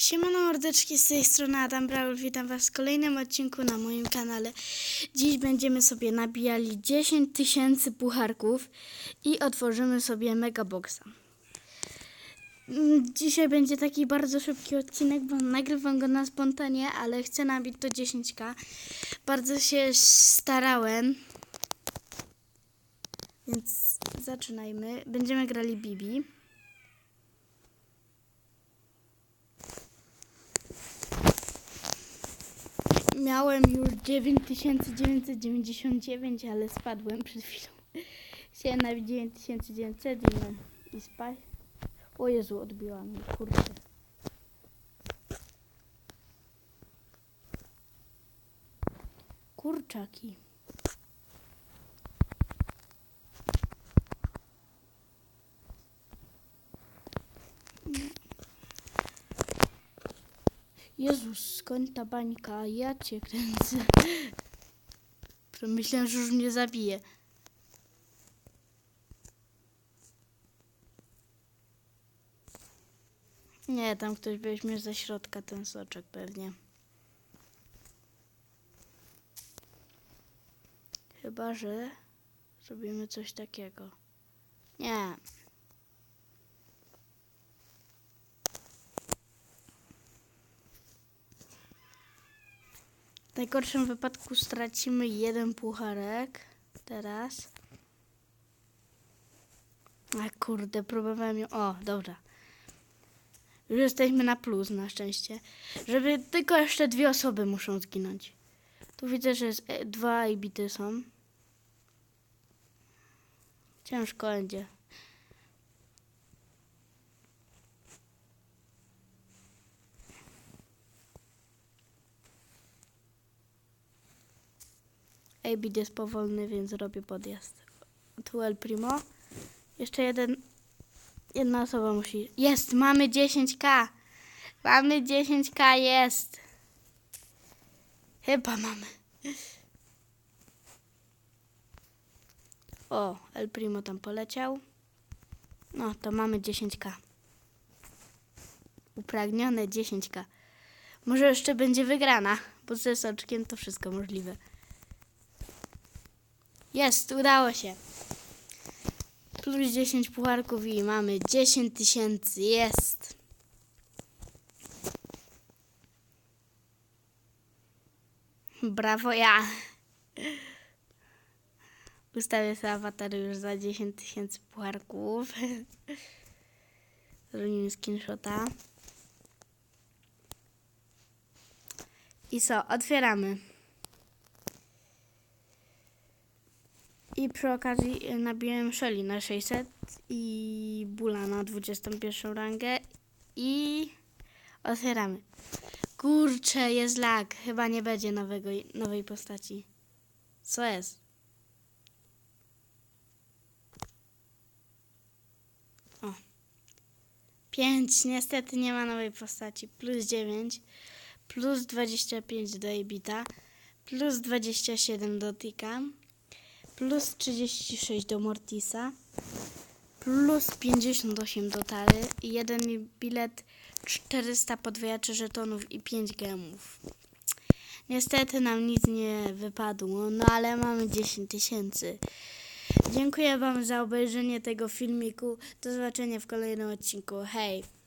Siemano mordeczki, z tej strony Adam Braul, witam was w kolejnym odcinku na moim kanale. Dziś będziemy sobie nabijali 10 tysięcy pucharków i otworzymy sobie megaboxa. Mm, Dzisiaj będzie taki bardzo szybki odcinek, bo nagrywam go na spontanie, ale chcę nabić to 10k. Bardzo się starałem, więc zaczynajmy. Będziemy grali Bibi. Miałem już 9999, ale spadłem przed chwilą. Chciałem nabić 9900 i, spać. O Jezu, odbiła mnie, kurde. Kurczaki. Jezus, skąd ta bańka? Ja cię kręcę. Myślałem, że już mnie zabije. Nie, tam ktoś weźmie ze środka ten soczek pewnie. Chyba, że zrobimy coś takiego. Nie. Najgorszym wypadku stracimy jeden pucharek. Teraz. A kurde, próbowałem ją. O, dobra. Już jesteśmy na plus na szczęście. Żeby tylko jeszcze dwie osoby muszą zginąć. Tu widzę, że jest, e, dwa i bity są. Ciężko będzie. AB jest powolny, więc robię podjazd. Tu El Primo. Jeszcze jeden. Jedna osoba musi. Jest! Mamy 10k! Mamy 10k, jest! Chyba mamy. O, El Primo tam poleciał. No, to mamy 10k. Upragnione 10k. Może jeszcze będzie wygrana, bo ze soczkiem to wszystko możliwe. Jest, udało się. Plus 10 pucharków i mamy 10 tysięcy. Jest. Brawo ja. Ustawię sobie awatar już za 10 tysięcy pucharków. Zrobimy screenshota. I co? Otwieramy. Przy okazji y, nabiłem Shelly na 600 i Bula na 21 rangę i otwieramy. Kurczę, jest lag. Chyba nie będzie nowego, nowej postaci. Co jest? O. 5. Niestety nie ma nowej postaci. Plus 9. Plus 25 do Ebita. Plus 27 do Tika plus 36 do Mortisa, plus 58 do Tary jeden bilet 400 podwojaczy żetonów i 5 gemów. Niestety nam nic nie wypadło, no ale mamy 10 tysięcy. Dziękuję Wam za obejrzenie tego filmiku. Do zobaczenia w kolejnym odcinku. Hej!